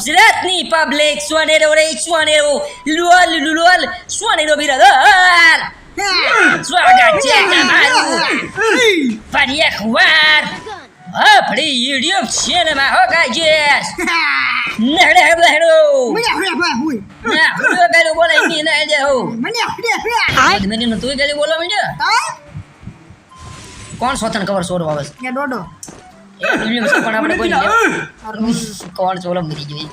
ગુજરાતની પબ્લિક સ્વનેરો રે સ્વનેરો લોલ લોલ સ્વનેરો બિરાદર સ્વાગત છે તમારું ફરી એકવાર આપણી યુટ્યુબ ચેનલમાં હો ગાઈસ નડે બહેરો ના હું ગાલો બોલે ની ના દે હો મને ન તું ગાલી બોલો મને કોણ સોથન કવર સોર આવે છે માં પણ આપણે કોઈ કોણ ચોલો મરી જોઈ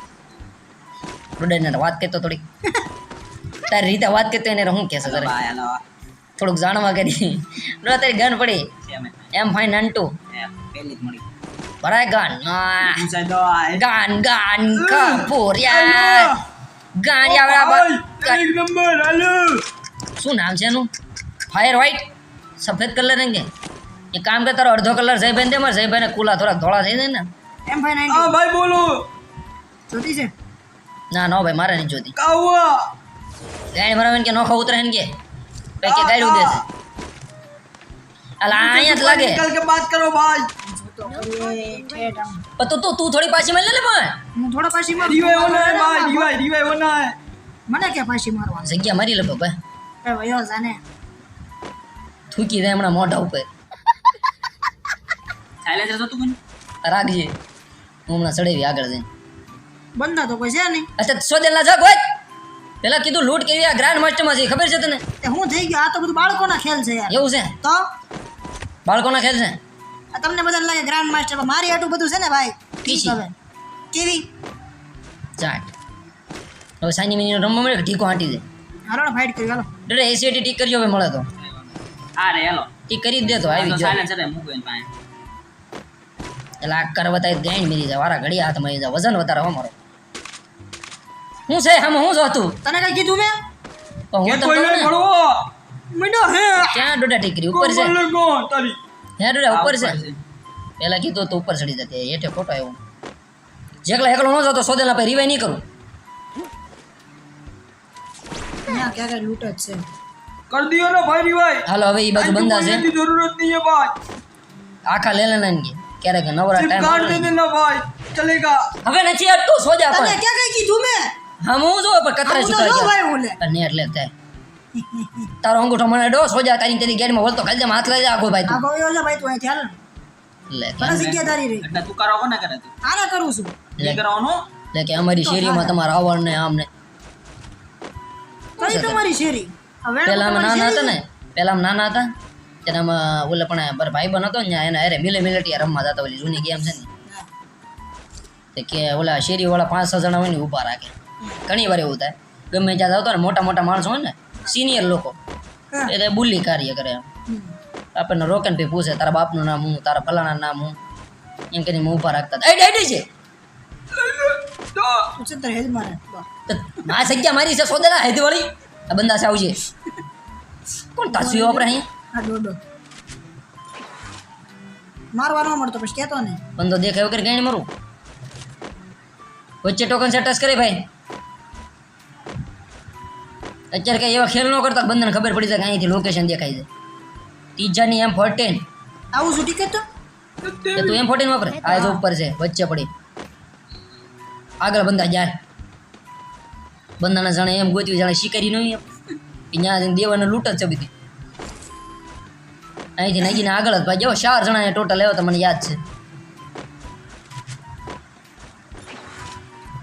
રોડે વાત કરતો થોડીક. તારી રીતે વાત કરતો એને હું કહેશે તારે? થોડુંક જાણવા કરી. નો તારી ગન પડી. એમ ફાઈન નંટુ. ભરાય ગન. આ, ગાન ગાન નંબર હાલો. શું નામ છે એનું? Fire white? સફેદ કલર રંગે? એ કામ કે તારો અડધો કલર જઈ જયભાઈ દે મારે જયભાઈને કુલા થોડા ધોળા થઈ જાય ને. એમ ભાઈ નાઈન્ટી ભાઈ બોલો. જોતી છે? ના નો ભાઈ મારે નહીં જોતી. કાવા ગાય મરાવે કે નોખો ઉતરે ને કે? ભાઈ કે ગાય ઉદે છે. અલા અહીંયા લાગે. નિકલ કે વાત કરો ભાઈ. તો તું તું થોડી પાછી મારી લે ને ભાઈ. હું થોડા પાછી માર રીવાય ઓના હે ભાઈ રીવાય રીવાય ઓના હે મને કે પાછી મારવા જગ્યા મારી લે ભાઈ એ વયો જાને થૂકી દે હમણાં મોઢા ઉપર. સાયલેન્સર હતું મને? રાખજે. હું હમણાં ચડાવી આગળ જઈને. બંધા તો કોઈ છે નહીં. અચ્છા સોદેલ ના જગ હોય? પેલા કીધું લૂંટ કેવી આ ગ્રાન્ડ માસ્ટરમાં છે ખબર છે તને? હું થઈ ગયો આ તો બધું બાળકોના ખેલ છે યાર. એવું છે? તો? બાળકોના ખેલ છે? આ તમને બધા લાગે ગ્રાન્ડ માસ્ટર મારી આટલું બધું છે ને ભાઈ? ઠીક હવે. કેવી? ચાટ હવે સાની મિની રમવા મળે ઢીકો હાંટી દે. હારો ફાઇટ કરી હાલો. ડરે એસીટી ટીક કરજો હવે મળે તો. હા રે હાલો. ટીક કરી દે તો આવી જાવ સાયલેન્સર મૂકો એન પાસે. એટલે આ કરવતા ગેણ મેરી જાય વારા ઘડી હાથમાં આવી જાય વજન વધારે હો મારો. હું છે હમ હું જોતું તને કઈ કીધું મેં? હું જતો સોદેલા રિવાય નહીં કરું. હાલો હવે એ બાજુ બંધા છે. આખા લેલેના ને. ક્યારેક નવરા ટાઈમ કાઢ દે ના ભાઈ ચલેગા. હવે નથી અટકો સોજા પર તને કે કઈ કીધું મે? હા હું જો પર કતરા શીખા ભાઈ ઓલે. પણ એટલે થાય. તારો અંગૂઠો મને ડો સોજા તારી તેની ગેડમાં વળતો ખાલી જેમ હાથ લઈ જા આગો ભાઈ તું. આગો ઓલે ભાઈ તું અહીં ચાલ લે કે જગ્યા તારી રે એટલે તું કરો કોને કરે તું. આને કરું છું. લે. કરવાનો લે કે અમારી શેરીમાં તમારા આવણ ને આમ ને કઈ તમારી શેરી? પેલા નાના હતા ને? પેલા નાના હતા? ત્યારે અમે ઓલે પણ મારો ભાઈ બન હતો ને એને અરે મિલે મિલેટી રમવા જતા ઓલી જૂની ગેમ છે ને. કે ઓલા શેરીવાળા પાંચ છ જણા હોય ને ઊભા રાખે. ઘણી વાર એવું થાય. ગમે ત્યાં જતો ને મોટા મોટા માણસો હોય ને સિનિયર લોકો હા. એ તો બુલ્લી કાર્ય કરે એમ. આપણને રોકે ને પૂછે તારા બાપનું નામ હું તારા ફલાણા નામ હું? એમ કરીને હું ઊભા રાખતા હતા. આઈડી છે. આ જગ્યા મારી છે સોદેલા હૈદવાળી આ બંદા છે આવજે. કોણ તાસું આપણે અહીં? આ દોડો મારવા ન મળતો પછી કહેતો ને બંદો દેખાય વગર ગાણી મારું. વચ્ચે ટોકન સેટસ ટચ કરે ભાઈ. અત્યારે કઈ એવા ખેલ ન કરતા કે ખબર પડી જાય કે અહીંથી લોકેશન દેખાય છે. ત્રીજાની એમ ફોર્ટેન આવું શું ટિકિટ તો? કે તું એમ ફોર્ટીન વાપરે? આ તો ઉપર છે વચ્ચે પડી. આગળ બંદા જાય. બંદાના જાણે એમ ગોતવી જાણે શિકારી નહીં એમ. ત્યાં દેવાને લૂંટ જ છે બધી. અહીંથી નાગીને આગળ જ ભાઈ. જો ચાર જણાને ટોટલ એવો તમને યાદ છે.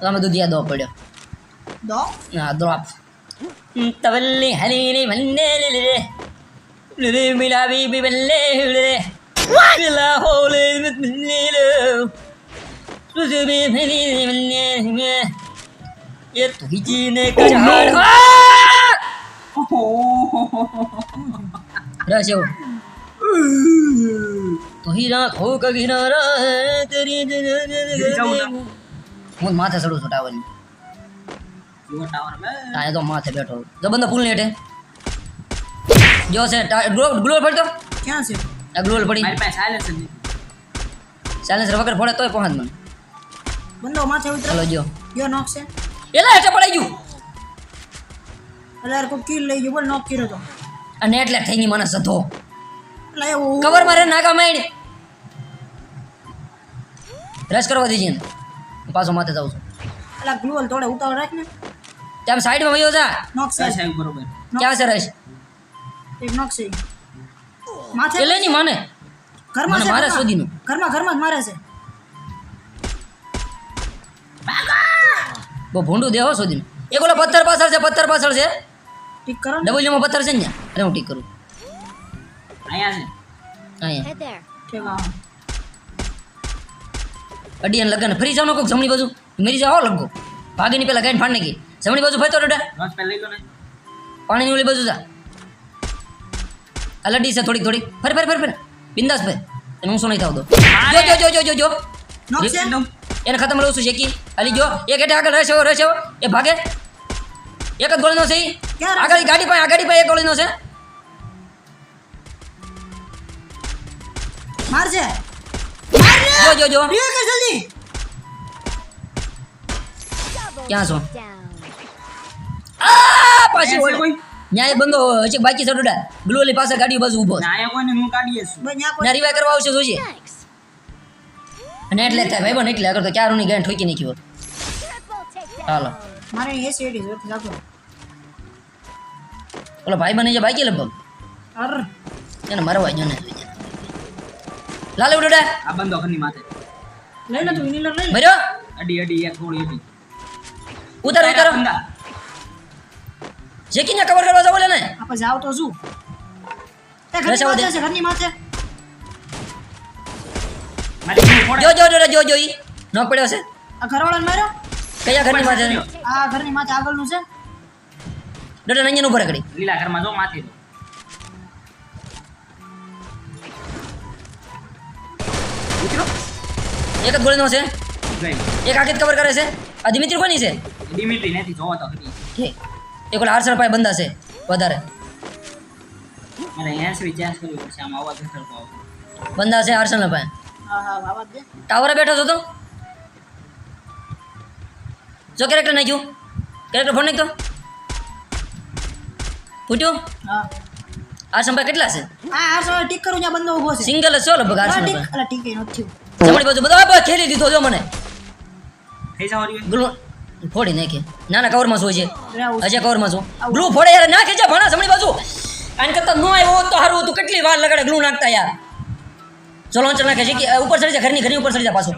તમે દુધિયા દો પડ્યો. દો. હા દ્રોપ તવલ્લી હલીલી મલ્લે લીલે લીલે મિલાવી બી બલ્લે લીલે મિલા હોલે લીલે સુજબી ફેલી મલ્લે મે ये तुझीने कचाड़ ओ हो हो हो हो हो आंखों का किनारा है तेरी હું માથે ચડું છું ટાવરની वो टावर में આ તો માથે બેઠો જો બંદો પુલ નેટે જો છે ગ્લોલ ગ્લોલ પડતો ક્યાં છે આ ગ્લોલ પડી મારી પાસે સાયલેન્સર નથી સાયલેન્સર વગર પડે તોય પહોંચ મને બંદો માથે ઉતરે ચાલો જો ગયો નોક છે એલા હેઠે પડાઈ ગયું એટલે યાર કોઈ કિલ લઈ ગયો બોલ નોક કર્યો તો આ નેટ લેટ થઈ ગઈ મને સધો એટલે એવું કવર મારે નાકા માઈડ રસ કરવા હું પાછો માથે જાઉં છું. અલા ગ્લુઅલ થોડે ઉતાવળ રાખ ને. ત્યાં સાઈડમાં વયો જા. નોક છે બરોબર. ક્યાં છે રશ એક નોક છે. માથે? એટલે લે ની મને. ઘરમાં છે મારે સુધીનું. ઘરમાં ઘરમાં જ મારે છે. બહુ ભૂંડું દેવો સુધી એક ઓલો પથ્થર પાછળ છે પથ્થર પાછળ છે. ઠીક કરો ડબલ્યુમાં પથ્થર છે ને અરે હું ટીક કરું. અહીંયા છે અહીંયા Head there. ઠીક હા અડિયાન લગન ફરી જાવ ને કોઈક જમણી બાજુ મેરી જાવ લગો ભાગીની પેલા ગાઈને ફાડ નાખી જમણી બાજુ ફરતો ડોડા રોજ પહેલા લઈ લો ને પાણીની ઓલી બાજુ જા આ લડી છે થોડીક થોડીક ફર ફર ફર ફર બિંદાસ ફર એને હું શું નહીં થાવ દો જો જો જો જો જો જો નોક છે એકદમ એને ખતમ લઉં છું શેકી હાલી જો એક એટલે આગળ રહેશે રહેશે એ ભાગે એક જ ગોળીનો છે ઈ. ક્યાં રહેશે? આગળ ગાડી પાસે આ ગાડી પાસે એક ગોળીનો છે મારશે જો જો જો. રિયા કર જલ્દી. ક્યાં છો. આ પાછી કોઈ. ન્યાય બંધો હજી બાકી છે ડોડા. ગ્લુઅલી પાસે ગાડી બાજુ ઊભો છે. ના કોઈને હું કાઢીએ છું ન્યા ના રિવાય કરવા આવશે જોજે. અને એટલે થાય ભાઈ બન એટલે આગળ તો ક્યારની ગાંઠ ઠોકી નાખ્યો Triple takedown. હાલો. મારે એ સેડી જોત લાગો ઓલો ભાઈ બને જે બાકી લગભગ? અર. એને મરવા જો ને લાલે ડોડા આ બંધો ઘરની માથે. લઈ લે તું ઇનીલર લઈ મર્યો? અડી અડી એક ગોળી હતી. ઉતારો ઉતારો. બંધા. જેકીને કવર કરવા જાવ ને. આપણે જાવ તો શું? તે ઘરની માથે છે ઘરની માથે. જો જો જો જો જો ઈ. નો પડ્યો છે. આ ઘરવાળાને માર્યો? કયા ઘરની માથે આ ઘરની માથે આગળનું છે? ડોડા નંજન ઉપર કરી લીલા ઘરમાં જો માથે તો. ઉતરો. એક જ ગોળીનો છે ગઈ. એક આખી કવર કરે છે આ દિમિત્રી કોની છે ડિમિટ્રી નથી જોવો તો ખરી. ઠીક. એક ઓલા હારસર પાસે બંધા છે વધારે મારે હેન્ડ્સ ચેન્જ કરવું પડશે આમાં અવાજ નથી સરખો આવતો. બંધા છે હારસર પાસે હા હા આવાજ દે ટાવરે બેઠો છો તો જો કેરેક્ટર નાખ્યું કેરેક્ટર ફોન નાખતો ફૂટ્યું હા હારસમ પાસે કેટલા છે? આ આ સમય ટીક કરું ત્યાં બંદો ઊભો છે. સિંગલ જ છો લગભગ હા, હારસમ અલા ટીક એ નથી જમણી બાજુ બધા બધા ખેલી દીધો જો મને. થઈ જાવ હરી. ગ્લુ ફોડી નાખે. નાના કવરમાં શું છે? હજે કવરમાં શું? ગ્લુ ફોડે યાર નાખે છે ભણા જમણી બાજુ. આને કરતા નો આવ્યો તો સારું હતું. કેટલી વાર લગાડે ગ્લુ નાખતા યાર. ચલો ચલ નાખે. છે કે ઉપર ચડી જા ઘરની ઘરની ઉપર ચડી જા પાછો.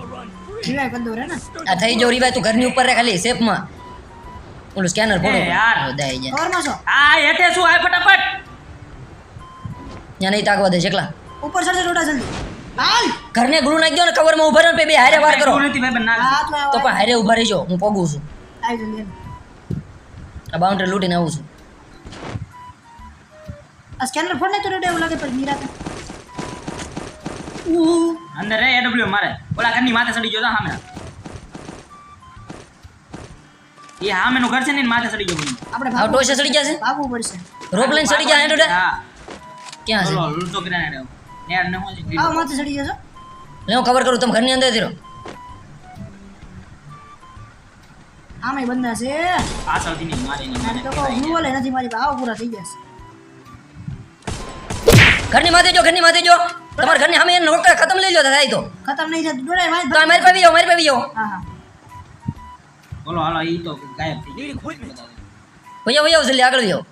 ને. આ થઈ જાવ રીવાય તું ઘરની ઉપર રે ખાલી શેપમાં. ઓલું સ્કેનર ફોડો. યાર. દાઈ જાય આ હેઠે શું? આ ફટાફટ. ત્યાં નહીં તાકવા દે એકલા ઉપર ચડજે ટોટા જલ્દી. હાલ ઘરને ગ્લુ નાખી દો ને કવરમાં ઊભા રહો ને બે હારે વાર કરો. હા તો પણ હારે ઊભા રહીજો હું પોગું છું. આવી. આ બાઉન્ડ્રી લૂટીને આવું છું. આ સ્કેનર ફોડ નહીં તો રેડે એવું લાગે પછી નિરાતે અંદર રે એડબ્લ્યુ મારે. ઓલા ઘરની માથે ચડી ગયો તો સામે. એ સામેનું ઘર છે ને માથે ચડી ગયો. આપણે આ ભાગવું ચડી ગયા છે? ભાગવું પડશે. રોપ લઈને ચડી ગયા હેઠે હા. ક્યાં છે? બોલો લૂંટો ગ્રેનેડ આવ્યો. નેડ ને હું આવ માથે ચડી જશો લે હું કવર કરું તમે ઘરની અંદર જ રહો. આમે બંધા છે. પાછળથી નહીં મારે મારે તો હું બોલે નથી મારી આવ પૂરા થઈ જશે ઘરની માથે જો ઘરની માથે જો. તમારા ઘરની સામે એને નોકર ખતમ લઈ લો થાય તો. ખતમ નહીં થતું ડોળે મારી તો મારી પાસે જાઓ મારી પાસે જાઓ હા હા. બોલો હાલો ઈ તો ગાયબ થઈ ગયો. ભૈયા ભૈયા જલ્દી આગળ જાઓ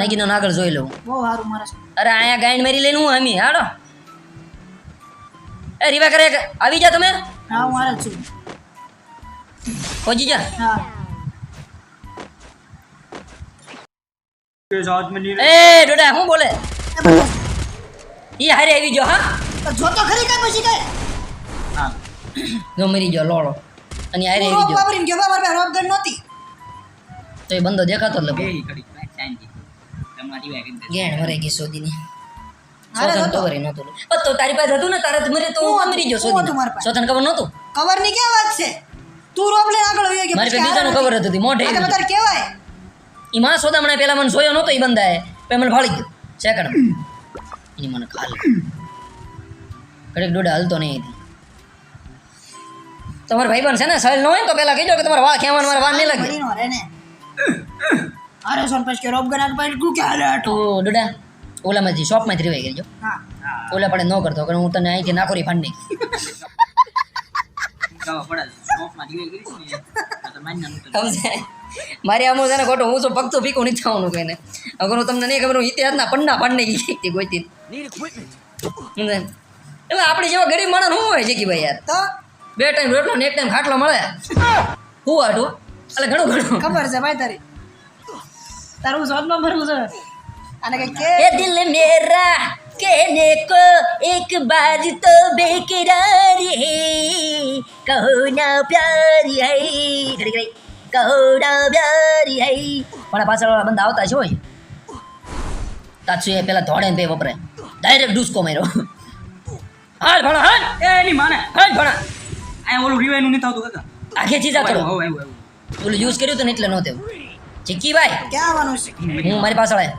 નાગીનો આગળ જોઈ લઉં. બહુ સારું મારા અરે અહીંયા ગાઈન મારી લઈને હું હમી હાડો એ રીવા કરે આવી જા તમે. હા હું મારા છું. પહોંચી જા. હા. કે સાત મિનિટ એ ડોડા શું બોલે. ઈ હારે આવી જો હા? તો જોતો ખરી કઈ પછી કઈ. હા. જો મરી ગયો લોળો. અને હારે આવી ગયો. વાપરીને ગયો મારા પાસે રોપ ગન તો એ બંદો દેખાતો જ બે લગભગ ઈ ઘડી શાંતિ તમારી વાય કરી દે ગેણ મરે ગઈ સોદીની. પણ તો તારી પાસે હતું ને તારે મરે તો હું મરી ગયો હું હતું સોદી પાસે. સોથન કવર નહોતું? ની ક્યાં વાત છે? તું રોપ લઈને આગળ વહી ગયો. મારી બીજાનું ખબર હતું? મોઢે આ તો કહેવાય. ઈ માં સોદામણે પેલા મને જોયો નહોતો ઈ બંદાએ પે મને ફાળી ગયો. સેકન્ડ ઈ મને ખાલ. દોડે હાલતો નહીં તમારા ભાઈબંધ છે ને સહેલ ન હોય તો પેલા કહીજો કે તમારે વાહ ખેવાનું મારે વાહ નહીં લાગે. અરે સોન પછી કે રોપ ગન તું કે હાલે તો ડોડા ઓલામાંથી શોપમાંથી રેવાઈ ગયો હા. ઓલા પડે ન કરતો કે હું તને અહીંથી નાખોરી ફાંડી નાખી કરીશ તો મારી તો. આમ છે ને હું છું પગતું ફીકું નથી થવાનું કહીને અગર હું તમને નહીં ખબર હું ઇતિહાસના પન્ના પાડને ગઈ ગોઈતી એટલે આપણે જેવા ગરીબ માણસ શું હોય છે કે ભાઈ યાર? તો? બે ટાઈમ રોટલો ને એક ટાઈમ ખાટલો મળે? હું. હાટું એટલે ઘણું ઘણું. ખબર છે ભાઈ તારી. તારું શોધમાં ભરવું છે અને કઈ કે ये दिल मेरा कहने को एक बार तो बेकरार है कहो ना प्यारी है ઘડી ઘડી કહો ના પ્યારી है પણ પાછળ વાળા બંદા આવતા છે હોય તાછુ એ પેલા ધોડે ને પે વપરાય ડાયરેક્ટ ડૂસકો માર્યો હાલ ભણા હાલ એ એની માને હાલ ભણા આ ઓલું revive નું નથી આવતું કાકા આખે ચીજા કરો આવું, આવું, આવું. ઓલું યુઝ કર્યું હતું ને એટલે નહોતું ચીકી ભાઈ ક્યાં આવવાનું છે હું મારી પાછળ આય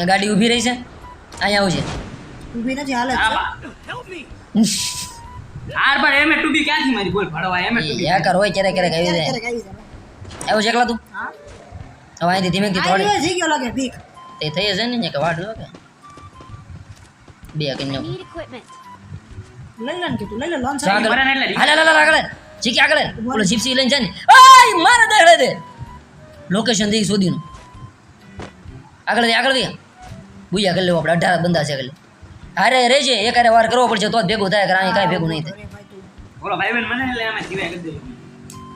આ ગાડી ઊભી રહી છે. અહીંયા આવું છે. ઊભી નથી હાલે. આર પર એમ ટુ બી ક્યાંથી મારી બોલ ભડવા એમે ટુ બી યા કર હોય ક્યારેક ક્યારેક આવી જાય. આવી છે એકલા તું? હા. હવે અહીંથી ધીમે ધીમે થોડી થઈ ગયો લાગે બીક તે થઈ જશે ને કે વાડ જો કે. બે કન્યો. લઈ લે ને કીધું લઈ લે લોન ચાલ, ભરે એટલે હાલ હાલ હાલ. આગળ ચીકી આગળ. ઓલો જીપ્સી લઈને છે ને. ઓય મારે દેખડે દે. લોકેશન દઈ શોધીનું. આગળ દે આગળ દે. બુયા કરી લેવું આપણે. અઢાર બંદા છે એટલે અરે રેજે એક વાર કરવો પડશે તો જ ભેગું થાય કે અહીં કાંઈ ભેગું નહીં થાય. અરે બોલો ભાઈ બેન મને એટલે એમ revive કરી દેજો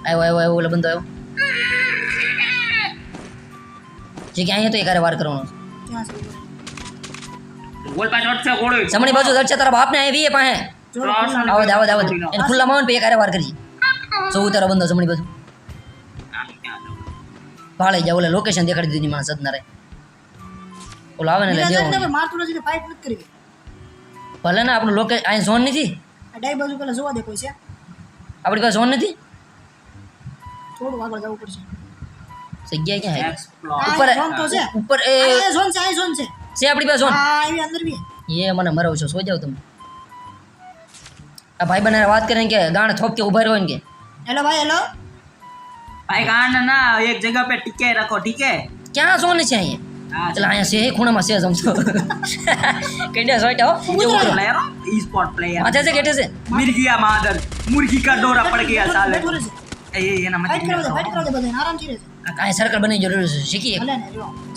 આવ્યો આવ્યો આવ્યો ઓલો બંદો આવ્યો જે કે અહીંયા તો એક હારે વાર કરવાનો છે. બોલ જમણી બાજુ દર્શે તારા બાપને અહીં વીએ પાસે જોડે ત્રણસો આવો દે આવો દે આવો દે. એને ખુલ્લા માં પછી એક વાર કરી. સૌ ઉતારો બંદો જમણી બાજુ. ભાળે જાવ ઓલે લોકેશન દેખાડી દીધી માણસ સદનારે. ઓલા આવે ને એટલે બીજા મારતું નથી ફાઇટ નથી કરી ભલે ને આપણું લોકે અહીં ઝોન નથી? ડાઈ બાજુ પેલા જોવા દે કોઈ છે. આપણી પાસે ઝોન નથી? થોડું આગળ જવું પડશે. જગ્યા ક્યાં હે? ઉપર તો છે. ઉપર એ ઝોન છે આ ઝોન છે. છે આપણી પાસે ઝોન હા એ અંદર બી. એ મને મરાવ છો સો જાવ તમે. ભાઈ બને વાત કરે કે ગાણ થોપ કે ઊભા રહ્યો ને કે. હેલો ભાઈ હેલો. ભાઈ ગાણ ના એક જગ્યા પે ટીકે રાખો ટીકે. ક્યાં સોને છે અહીંયા? ચલા અહીંયા છે ખૂણામાં છે સમજો. કેડિયા સોઈટ હો પ્લેયર ઈ સ્પોર્ટ પ્લેયર અચ્છા છે કેટે છે? મિર માદર મુર્ગી કા ડોરા પડ ગયા સાલે. એ એના મત કરો ફાઈટ કરો દે બધા આરામથી રહેજો. કાય સર્કલ બની જરૂર છે શીખી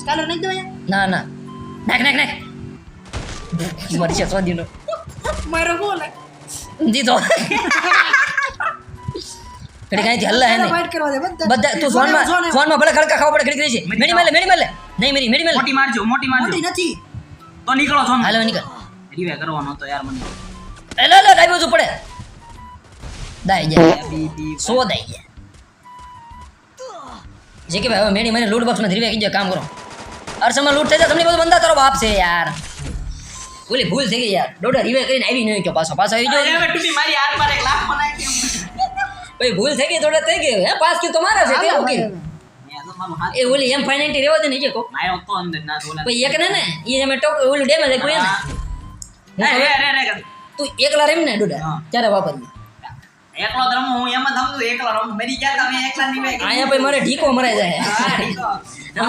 સ્કાલર નહીં દો ના ના. નાખ નાખ નાખ. મરી સો દિનો મારો બોલે. દીધો ઘડી કાંઈ હલ્લા હે નહીં કરવા દે બધા. તું ફોનમાં ફોનમાં ભલે ખડકા ખાવ પડે ઘડી ઘડી છે મેડી માલે મેડી માલે. નહીં મેરી મેડી માલે. મોટી મારજો મોટી મારજો. મોટી નથી. તો નીકળો ફોન હાલો નીકળ. રીવે કરવાનો તો યાર મને. એલે એલે ડાઈવ જો પડે. દાઈ જાય સો દાઈ જાય જે કે ભાઈ મેડી મને લૂટ બોક્સમાં ધીરે કીજો કામ કરો. અરસમાં લૂટ થઈ જાય તમને બધું બંધા તારો બાપ છે યાર. ઓલી ભૂલ થઈ ગઈ યાર. દોઢા રીવે કરીને આવી નહીં ગયો પાછો. પાછો આવી ગયો. હવે ટુટી મારી હાથ પર એક લાખ કેમ ભાઈ ભૂલ થઈ ગઈ દોઢા થઈ ગઈ હે પાસ કીધું તમારા છે તે એ ઓલી એમ ફાઇનાન્ટી રેવા દે ને જે કો માયો તો અંદર ના બોલા ભાઈ એક ને ને એ અમે ટોક ઓલું ડેમેજ કોઈ ને. રે રે રે રે તું એકલા રેમ ને ડોડા હા. ત્યારે વાપરજે એકલો રમું હું એમ જ સમજુ એકલો રમું. મરી ગયા તમે એકલા ની મેં અહીંયા ભાઈ મારે ઢીકો મરાઈ જાય. હા,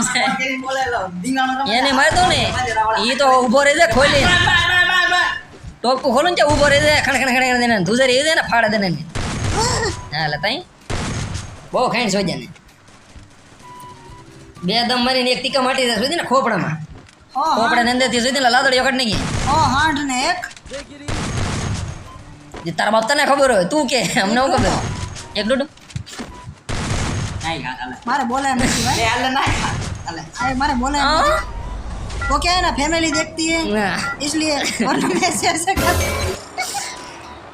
હો. એને મારતો ને. એ તો ઊભો રહી જાય ખોલી. ટોપકું ખોલું ને ઊભો ઊભો રહી જાય ખણ ખણ ખણ ખણ ધુજર એ દે ને ફાડે દે ને હા લે તઈ. બહુ ખાઈને સોજે ને. બે દમ મારીને એક ટીકા માટી દે સુધી ને ખોપડામાં. ખોપડા ને અંદરથી સુધી ને લાદડીઓ કાઢ નાખી. ઓ હાંડ ને એક. જે તારા બાપ તને ખબર હોય તું કે અમને હું ખબર એક દોઢ નાઈ ખા, હાલે. મારે બોલાય એમ નથી ભાઈ લે, હાલે, નાઈ ખા. હાલે. अरे मारे बोला है हाँ? मुझे। वो क्या है ना फैमिली देखती है ના इसलिए वरना मैं ऐसे ऐसे करती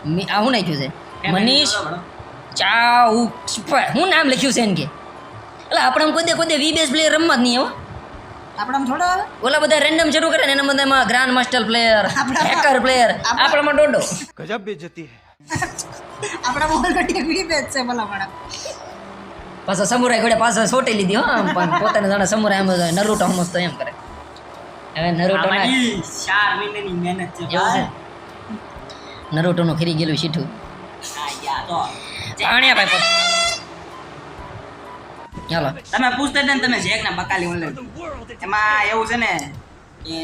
મી- આ હું નાખ્યું છે એમ મનીષ બોલો, બોલો. ચાઉ હું નામ લખ્યું છે એને કે એટલે આપણે આમ કોઈ દે કોઈ દે વી બેસ પ્લેયર રમવા જ નહીં હો આપણામાં થોડો આવે? ઓલા બધા રેન્ડમ શરૂ કરે ને એના બધામાં grand master player hacker player આપણામાં ડોડો. ગજબ બેજતી હે. આપણા મોલ કટી વી બેચ છે ભલા માણા પાછો સમુરાઈ ઘોડે પાછો છોટી લીધી હો આમ પણ પોતાને જાણે સમુરાઈ આમ નરુટો હમસ તો એમ કરે. હવે નરુટો ના 4 મહિનાની મહેનત છે ભાઈ. નરુટો નું ખરી ગયેલું શીઠું હા યા તો જાણ્યા ભાઈ ચાલો તમે પૂછતા હતા ને તમે જેક ના બકાલી ઓનલાઈન એમાં એવું છે ને કે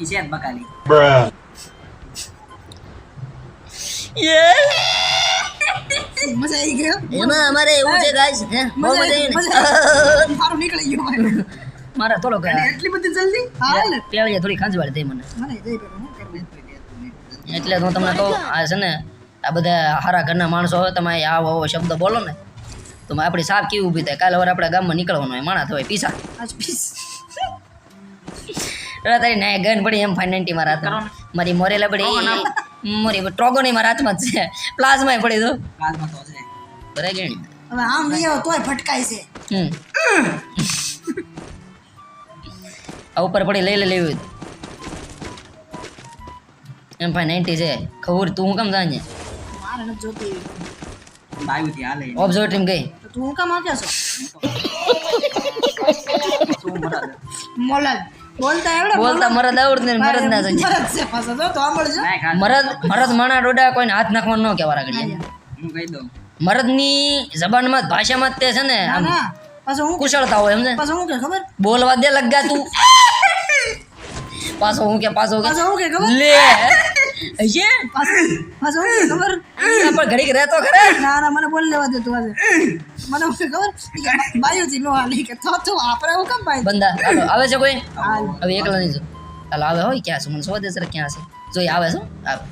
ઈ છે બકાલી. મજા આવી ગયો એમાં અમારે એવું છે ગાઈસ હે? બહુ મજા મજા આવી આવી મજા ને આવી. મારું નીકળી ગયું ભાઈ. મારા થોડોક એટલી બધી જલ્દી? હાલ. પેવડિયા થોડી ખંજવાળ થઈ મને. મને જઈ પેલો હું કરવું? એટલે હું તમને કહું આ છે ને આ બધા હારા ઘરના માણસો હોય તમે આવો આવો શબ્દ બોલો ને. તો આપણી સાપ કેવી ઊભી થાય? કાલે વાર આપણા ગામમાં નીકળવાનું હોય માણા થવાય પીસા. તારી નાય ગન પડી એમ ફાઈવ નાઇન્ટી મારા હાથમાં મારી મોરેલા પડી. મોરી ટ્રોગો નહીં મારા હાથમાં છે. પ્લાઝમાં પડી દો બરાબર હવે આમ આવો તોય ફટકાય છે. હમ. આ ઉપર પડી લઈ લે લેવી. એમ ફાઈવ નાઇન્ટી છે. ખબર તું હું કેમ જાણે મારે નથી જોતી. બાયુથી હાલે ઓબ્ઝર્વેટરી ગઈ. તું કામ આવ્યા છો શું બોલતા એવડે બોલતા મરદ. આવડતું ને મરદ ના જાય મરદ છે પાછો. જો તો સાંભળજો. મરદ મરદ માણા ડોડા કોઈને હાથ નાખવાનું ન કહેવા આગળ હું કહી દઉં. મરદની જબાનમાં જ ભાષામાં જ તે છે ને આમ પાછો હું કુશળતા હોય સમજે પાછો હું કે ખબર? બોલવા દે લગા તું. પાછો હું કે પાછો કે પાછો હું કે ખબર? લે. હશે પાછો પાછો ખબર? પણ ઘડીક રહેતો ખરે. ના ના મને બોલ લેવા દે તું આજે. મને ખબર? બાયો ખબર નો હાલી. કે તો તો આપણે હું કેમ બાય બંદા આવે છે કોઈ? હવે એકલા નહીં જો હાલો આવે હોય ક્યાં છે? મને શોધે સર ક્યાં છે. જોઈ આવે છે આવે.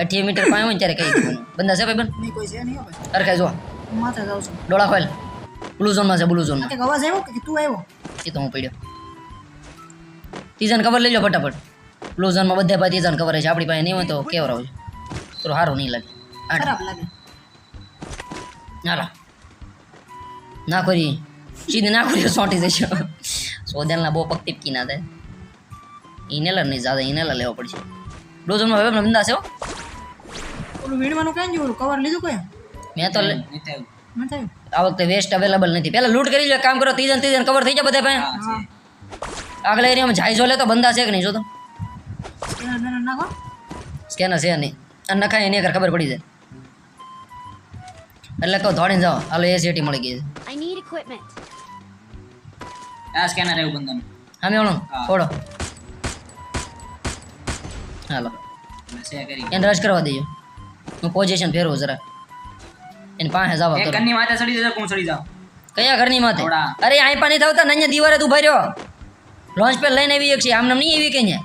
અઠ્યાવી મીટર પાય હોય ત્યારે કઈ બંદા છે ભાઈ બન કોઈ છે નહીં ભાઈ. અરખાય જો માથે જાઉં છું. ડોળા ખોલ. બ્લુ ઝોનમાં છે બ્લુ ઝોનમાં અવાજ આવ્યો કે તું આવ્યો? એ તો હું પડ્યો. તીજાને ખબર લઈ લો ફટાફટ. બ્લુ બધા ભાઈ પાસે ત્રીજાને કવર છે. આપણી પાસે નહીં હોય તો કેવરાવ છે તો સારું નહીં લાગે. ખરાબ લાગે. હાલો. ના કરી સીધી ના કરી સોંટી જશે સોદેલના બહુ પગ ટીપકી ના થાય. ઇનેલર નહીં જાદા ઇનેલર લેવો પડશે. બ્લુ હવે હવે બંધા છે ઓલું વીણવાનું કઈ જોયું? કવર લીધું કોઈ? મેં તો આ વખતે વેસ્ટ અવેલેબલ નથી. પહેલા લૂંટ કરી લો કામ કરો ત્રીજન ત્રીજન કવર થઈ જાય બધા પાસે. હા છે. આગલા એરિયામાં જાયજો લે તો બંધા છે કે નહીં જો તો. નાખો સ્કેનર છે નહીં અને નખાય એની આગળ ખબર પડી જાય. એટલે કહો દોડીને જાઓ. હાલો એ સીટી મળી ગઈ છે. આ સ્કેનર એવું બંધાનું. હા હા. ફોડો. હાલો. એને રશ કરવા દેજો હું પોઝિશન ફેરવું જરા એને પાસે જવા કન્ની માથે ચડી જશે હું ચડી જાઉં. કયા ઘરની માથે? અરે અહીં પાણી થાવતા ને અહીંયા દિવારે તું ભર્યો લોન્ચ પેડ લઈને આવી એક છે. આમ નામ નહીં આવી કે અહીંયા?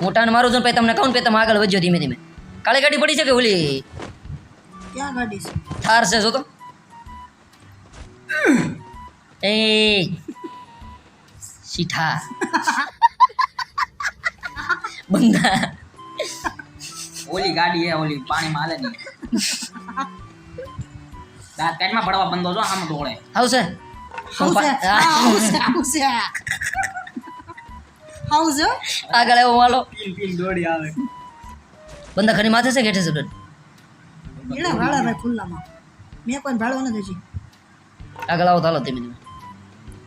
મોટાને મારું છું પછી તમને કહું પછી તમે આગળ વધજો ધીમે ધીમે. કાળી ગાડી પડી છે કે ઓલી? ક્યાં ગાડી છે? થાર છે જો તો એ. સીઠા. બંધા. ઓલી ગાડી હે ઓલી પાણીમાં હાલે નહીં દાંત પેટમાં પડવા બંધો છો આમ ડોળે આવશે આવશે છે છે છે હાઉસ છે આગળ એવો વાલો પીન પીન દોડી આવે. બંદા ખરી માથે છે કે છે ડોડ? એના વાળા ભાઈ ખુલ્લામાં. મેં કોઈ ભાળો નથી હજી આગળ આવો ચાલો તમે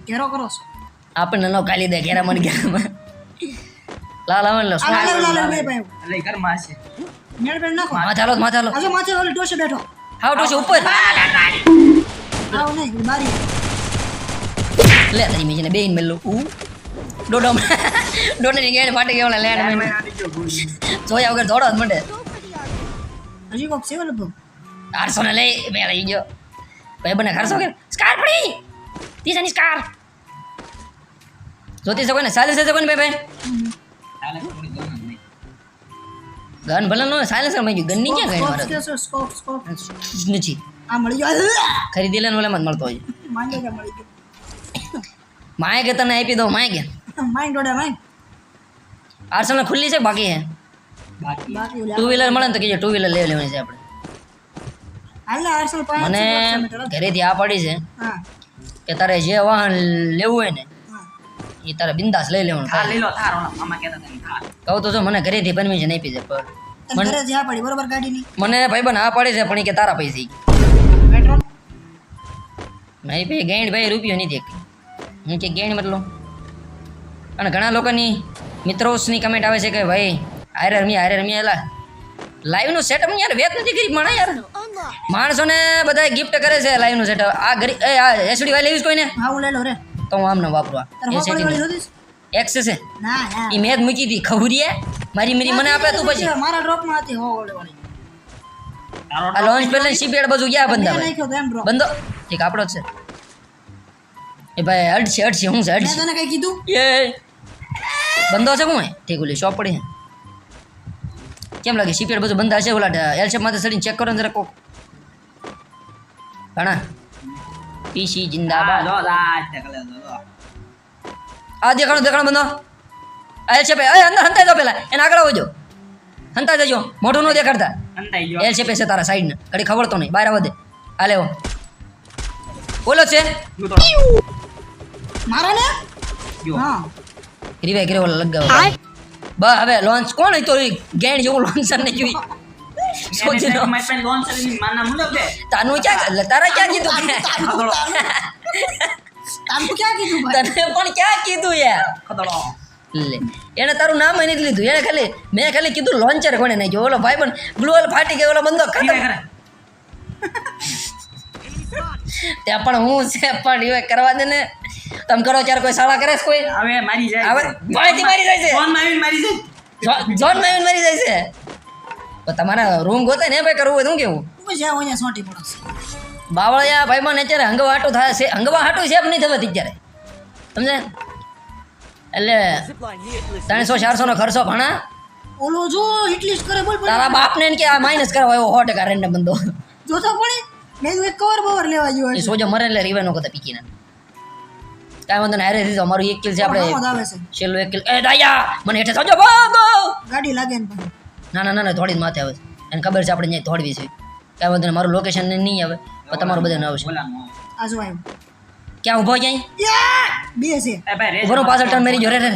ઘેરો કરો છો. આપણને નો કાલી દે ઘેરા મને ઘેરામાં લાલ આવે આ લાલ લાલ બે ભાઈ એટલે ઈ ઘરમાં હશે મેળ બેળ નાખો. માથે હાલો માથે હાલો. આજે માથે ઓલી ટોશે બેઠો. હાવ ટોશે ઉપર. આવ નહીં બારી લે તારી મીજીને બેન મેલું ઉ. ડોડો ડોડે ની ગેડ ફાટી ગયો લેન્ડ મેં જોયા વગર દોડો જ મંડે. હજી કોક સેવલ લગભગ? આઠસો ને લઈ બે લઈ ગયો. ભાઈ બને ખરસો કે? સ્કાર પડી! તીસાની સ્કાર જોતી શકો ને સાયલેન્સર શકો ને ભાઈ ભાઈ? ગન ભલે નો સાયલેન્સરમાં ગયું. ગનની ક્યાં ગઈ મારે? સ્કોપ સ્કોપ નથી. આ મળી ગયો. ખરીદી લે ને મત મળતો હોય. માંગે કે મળી ગયો. માય કે તને આપી દો માય કે? માય ડોડા માઇન્ડ આર્સેનલ ખુલ્લી છે બાકી હે ટુ વ્હીલર મળે ને તો કહેજો ટુ વ્હીલર લઈ લેવાની છે આપણે. મને. ઘરેથી આ પડી છે કે તારે જે વાહન લેવું હોય ને એ તારે બિંદાસ લઈ લેવાનું થાર લઈ લો થાર ઓલા કહેતા હતા થાર. કહું તો જો મને ઘરેથી પરમિશન આપી છે પણ તને ઘરે જ્યાં પડી બરોબર ગાડીની? મને ભાઈબંધ આ પડી છે પણ એ કે તારા પૈસા પેટ્રોલ? નહીં ભાઈ ગેણ ભાઈ રૂપિયો નહીં દેખ હું કે ગેણ મતલબ? અને ઘણા લોકોની મિત્રોસની કમેન્ટ આવે છે કે ભાઈ હારે રમી હારે રમી એલા લાઈવનું સેટઅપ યાર વેત નથી કરી મને યાર. માણસો માણસોને બધા ગિફ્ટ કરે છે લાઈવનું સેટઅપ આ ગરી એ આ એસડી વાય લેવીશ કોઈને? હા હું લઈ રે. તો હું આમને વાપરવા. એ સેટિંગ એક્સ છે. ના ના. એ મેં મૂકી દી. ખબરીએ મારી મેરી મને આપે તું પછી. મારા ડ્રોપમાં હતી હો ઓલે વાળી. આ લોન્ચ પેલા શીપેડ બધું ગયા બંધા મેં ભાઈ નાખ્યો તો એમ ડ્રોપ બંધો. ઠીક આપણો જ છે. એ ભાઈ અડશે અડશે હું છે અડશે. તને કઈ કીધું? એ. બંધો છે હું ઠીક ઓલી શોપ પડી હે કેમ લાગે શીપેડ બધું બંધ હશે ઓલા એલ શેપમાંથી સડીને ચેક કરો ને જરા કોક. ઘણા પીસી જિંદાબાદ. આ દેખાણો દેખાણો બંધો. એલ શેપે એ અંદર હંતાઈ દો પેલા. એને આગળ આવજો. હંતાઈ દેજો મોઢું નો દેખાડતા. એલ શેપે છે તારા સાઈડ ને. કડી ખબર તો નહીં. બહાર વધે આ લેવો. બોલો છે. મારા ને? હા. રીવે કરે ઓલા લગાવ. બા હવે લોન્ચ કોણ હતો ગેણ જેવું લોન્ચર ને જોઈ. સોચી લો સાહેબ મારી પાસે લોન ચડીને મારના મુલક તાનું ક્યાં તારા ક્યાં કીધું? કે ક્યાં કીધું તને પણ ક્યાં કીધું યાર? ખતરો. લે. એને તારું નામ નથી લીધું. એને ખાલી મેં ખાલી કીધું લોન્ચર કોને નહીં જો ઓલો ભાઈ પણ ગ્લુઅલ ફાટી ગયો ઓલો બંધો રીવે ખતમ ત્યાં પણ હું છે પણ એ કરવા દે ને. તમે કરો ત્યારે કોઈ સાળા કરે છે કોઈ? હવે મારી જાય. હવે ભાઈથી મારી જાય છે. જોન માવીન મારી જાય જોન માવીન મારી જાય છે. તો તમારા રૂમ ગોતે ને ભાઈ કરવું હોય તો હું કેવું? પછી આવો અહીંયા સોટી પડો બાવળિયા ભાઈમાં અત્યારે હંગવા હાટું થાય છે. હંગવા હાટું છે નહીં થવાતી અત્યારે. સમજે? એટલે ત્રણસો ચારસો નો ખર્ચો ભણા. ઓલો જો હિટલિસ્ટ કરે બોલ તારા બાપને ને કે આ માઇનસ કરવા આવ્યો સો ટકા રેન્ડમ બંધો. જોતો પડી? મેં એક કવર બવર લેવા ગયો સોજો મરે એટલે રીવે નો કતા પીકીને. કાંઈ વાંધો નહીં હારે દીધો અમારું એક કિલ છે આપણે છેલ્લું એક કિલ એ દાયા મને હેઠે સમજો ભાગો ગાડી લાગે ને ના ના ના ના થોડી માથે આવે છે. એને ખબર છે આપણે ત્યાં થોડવી છે. કાંઈ વાંધો નહીં મારું લોકેશન નહીં આવે પણ તમારું બધાને આવશે. ક્યાં ઊભો ક્યાંય! બે છે. એ ભાઈ પાછળ ટર્ન મેરી જોરે રે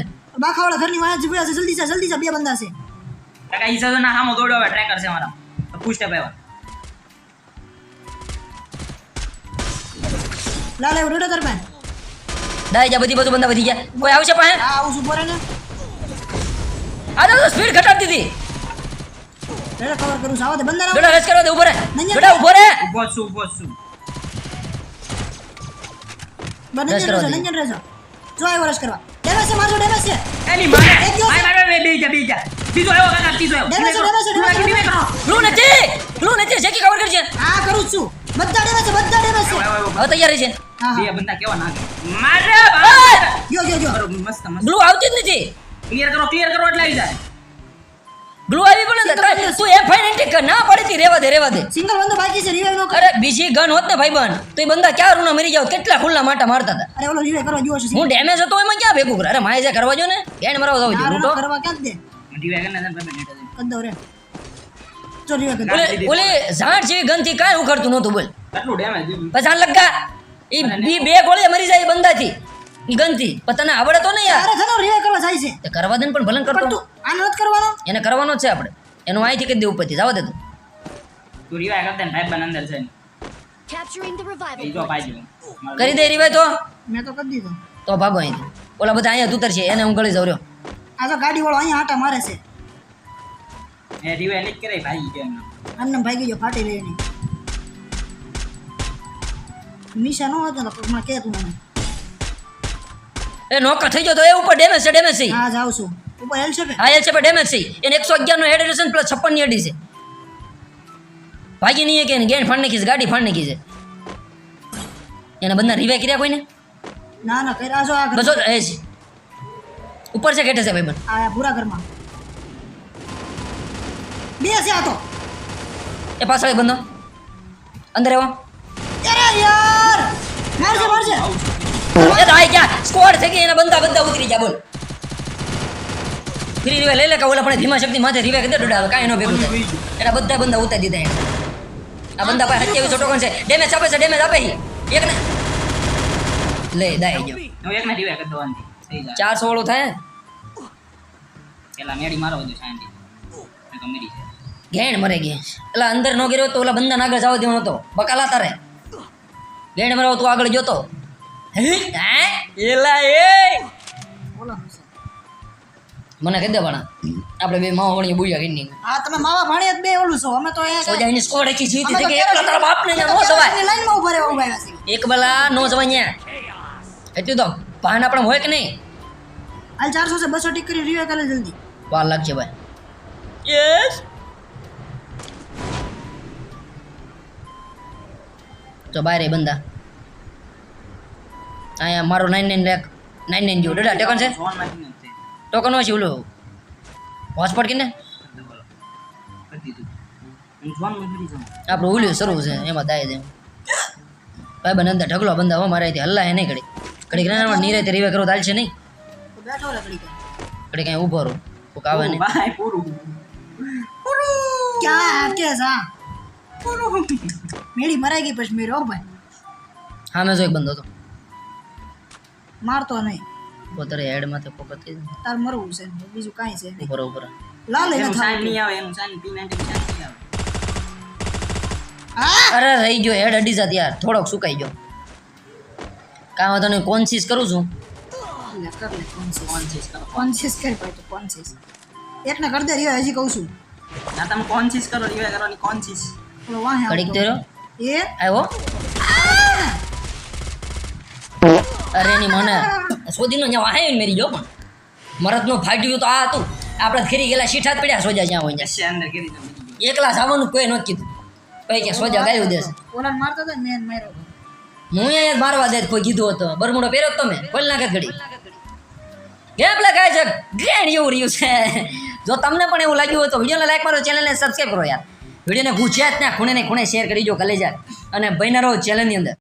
બાખાવાળા ઘરની વાંચ જોયા છે જલ્દી છે જલ્દી છે બે બંદા છે. કાકા ઈ સાધુ ના હામો હવે ટ્રેકર છે મારા. તો. લાલ તાર પાસે દાઈ જા બધી બધું બંધા વધી ગયા કોઈ આવશે પાસે આ આવું છું બોરે ને આ તો સ્પીડ ઘટાડતી હતી રેડો કવર કરું છું આવો તે બંદા બેટા રસ કરવા દે ઊભો રે નહીં, બેટા ઊભો રે ઊભો જ છું, ઊભો જ છું. બંદા રસ કરવા દે. નંજન રહેજો જો આવ્યો રસ કરવા ડેમેજ છે મારજો ડેમેજ છે એની મારે. એક દિવસ- મારે, મારે, બે જા, બે જા. બીજો આવ્યો કાકા, ત્રીજો આવ્યો. ડેમેજ છે ડેમેજ છે તું આખી ડેમેજ divide કરો. ગ્લુ નથી ગ્લુ નથી જેકી કવર કરજે હા કરું જ છું બધા ડેમેજ છે બધા ડેમેજ છે આવ્યો, આવ્યો. હવે તૈયાર છે હા બે બંદા કેવા નાખે. મારે ભાઈ. ગયો ગયો ગયો મસ્ત, મસ્ત. ગ્લુ આવતી જ નથી. ક્લિયર કરો, ક્લિયર કરો એટલે આવી જાય. ગ્લુ આવી પણ તું એફ ફાઈન કર ના પડતી રેવા દે રેવા દે. સિંગલ બંદો બાકી છે રિવાઈવ નો અરે બીજી ગન હોત ને ભાઈબંધ તો એ બંદા ક્યાં રૂના મરી જાવ? કેટલા ખુલ્લા માટા મારતા હતા? અરે ઓલો રિવાઈવ કરવા ગયો છે હું ડેમેજ હતો એમાં ક્યાં ભેગું કરે? અરે માય જે કરવા જો ને ગેણ મરાવ દઉં છું ના, કરવા ક્યાં દે? તને પેમેન્ટ કદ રે. જો ઓલે ઓલે ઝાડ જેવી ગનથી કાંઈ ઉખડતું નહોતું બોલ. કેટલું ડેમેજ પછી લગા. એ બી બે ગોળી મરી જાય બંદાથી. ગંધી પણ તને આવડે તો નહીં યાર થનો રિવાઈવ કરવા જાય છે. તે કરવા દે પણ ભલન કરતો તું આ નથી કરવાનો? એને કરવાનો છે આપણે. એનું અહીંથી કે દે ઉપરથી. જવા દે તું. તું revive કરી દે ભાઈ બન અંદર છે. The revival એ જો point. કરી દે રીવાય તો. મેં તો કરી દીધો. તો ભાગો અહીંથી. ઓલા બધા અહીંયા ઉતર છે એને હું ગળી જવર્યો આ તો ગાડી વાળો અહીંયા આટા મારે છે. એ revive નથી કરે, ભાઈ ગયો એમનો. ભાગી ગયો ફાટી રહી નહીં મીશા નો હતો ને તો કે તું મને. એ નોકર થઈ ગયો તો એ ઉપર ડેમેજ છે ડેમેજ છે. હા જાઉં છું. ઉપર એલ છે હા એલ છે ડેમેજ છે. એને એકસો અગિયારનો હેડ એડિશન પ્લસ છપ્પનની એડી છે. ભાગી નહીં કે ગેન ફાડ નાખી છે ગાડી ફાડ નાખી છે. એને બંને રિવે કર્યા કોઈને? ના ના કર્યા છો આ બસો એ જ. ઉપર છે કેટે છે ભાઈ બન આ ભૂરા ઘરમાં. બે છે આ તો. એ પાછળ બંધો. અંદર એવો અરે યાર! મારશે મારશે એ તો આઈ ગયા. સ્કોડ થઈ ગઈ એના બંદા બધા ઉતરી ગયા બોલ. ફ્રી રિવે લઈ લે કે ઓલા પણ ધીમા શક્તિ માથે રિવે કદે ડોડા. કાંઈ નો ભેગું થાય. એના બધા બંદા ઉતારી દીધા એને આ બંદા પાસે સત્યાવીસો ટોકન છે. ડેમેજ આપે છે ડેમેજ આપે છે. એક ને. લે દાઈ ગયો. હું એકને revive કરી દઉં આનથી. થઈ જાય. ચારસો વાળું થાય? પેલા મેડી મારો બધું શાંતિ. ગયા એટલે અંદર નો ગયો તો ઓલા બંદા આગળ જવા દેવાનો હતો. બકાલા તારે. ગેણ મરાવ તું આગળ જોતો? એલા એ! મને કહી દે પણ આપણે બે માવા ભણીએ બુયા કરી નહીં. હા તમે માવા ભણીએ બે ઓલું છો. અમે તો અહીંયા સોજા એની સ્કોડ એકી જીતી હતી કે એકલા તારા બાપને નો જવાય લાઈનમાં ઊભા રહેવા રહ્યા એક બલા નો જવાય ન્યા. એટલું તો ભાન આપણે હોય કે નહીં? હાલ ચારસો છે બસો ટીક કરી રિવાય કાલે જલ્દી. વાર લાગશે ભાઈ. યસ તો બારે એ બંદા અહીંયા મારો નાઇન નાઇન લેખ નાઇન નાઇન જેવું ડડા ટેકન છે? તે ટોકન હોય છે ઓલું હોટસ્પોટ કે ને આપણું ઓલું શરૂ છે એમાં દાય છે. ભાઈ બને અંદર ઢગલો બંદા હો મારે હલ્લા હે નહીં ઘડી ઘડી ના નીરે રીવે કરો તો છે નહીં. તો ઘડી કાંઈ ઊભો રહું કોક આવે નહીં. પૂરું. ક્યાં કે સા મેળી મરાઈ ગઈ પછી મેળ્યો ભાઈ. હા મેં જો એક બંધો હતો. મારતો નહીં. પોતારે હેડમાંથી પોકત થઈ જાય. તાર મરવું છે બીજું કાંઈ છે નહીં. ઉપર ઉપર લાલ એને સાઈન થાય નહીં આવે એનું સાઈન પી નાઇન્ટી સાઈન નહીં આવે. હા? અરે રહી ગયો હેડ અડી જાત યાર. થોડોક સુકાઈ ગયો. કાં વાંધો નહીં કોન્સિસ કરું છું. કોન્સિસ કરી ભાઈ તો કોન્સિસ એકને કરી દે રિવાય હજી કહું છું. ના તમે કોન્સિસ કરો રિવાય કરવાની કોન્સિસ ઘડીક આવતો. એ આવ્યો અરે ની મને સોદીનો જ્યાં વાહે મેરી ગયો પણ મરદનો ફાટ્યું તો આ હતું આપણે ઘેરી ગયેલા શીઠા જ પડ્યા સોજા જ્યાં હોય એકલા જવાનું કોઈ નહોતું કીધું કઈ કે સોજા ગાયું દેશે ઓલા મારતો હતો મેં માર્યો હું અહીંયા મારવા દે કોઈ કીધું હતો બરમુડો પહેર્યો તમે ખોલ નાખે ઘડી ગેમ લગાય છે ગ્રેન્ડ એવું રહ્યું છે જો તમને પણ એવું લાગ્યું હોય તો વિડીયોને લાઈક મારો ચેનલને સબસ્ક્રાઈબ કરો યાર વિડીયોને ગુજરાતના ખૂણે ને ખૂણે શેર કરી જો કલેજા અને બહેનરો ચેનલની અંદર.